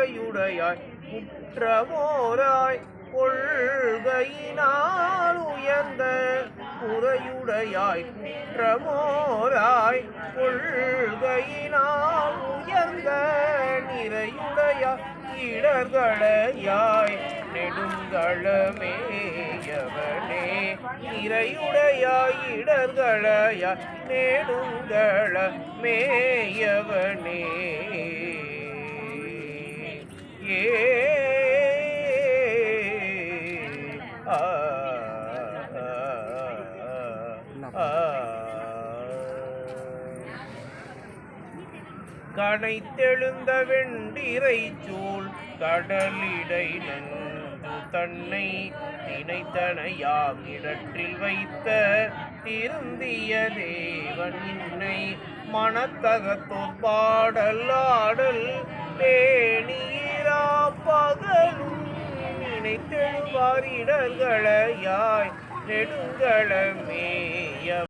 உரையுடையாய் குற்றமோராய் கொள்கையினால் உயர்ந்த குறையுடையாய் குற்றமோராய் கொள்கையினால் உயர்ந்த நிறையுடையாய் இடர்களையாய் நெடுங்களமேயவனே நிறையுடையாய் இடர்களையாய் நெடுங்கள மேயவன் கனைத்தெழுந்த வெண்டிரை சூழ் கடலிடை நன்று தன்னை தினைத்தனையாம் இடற்றில் வைத்த திருந்திய தேவன் இன்னை மனத்தகத்தோர் பாடல் ஆடல் பேணீரா பகலும் நினைத்தெழுவார் இடர்களையாய் நெடுங்களமே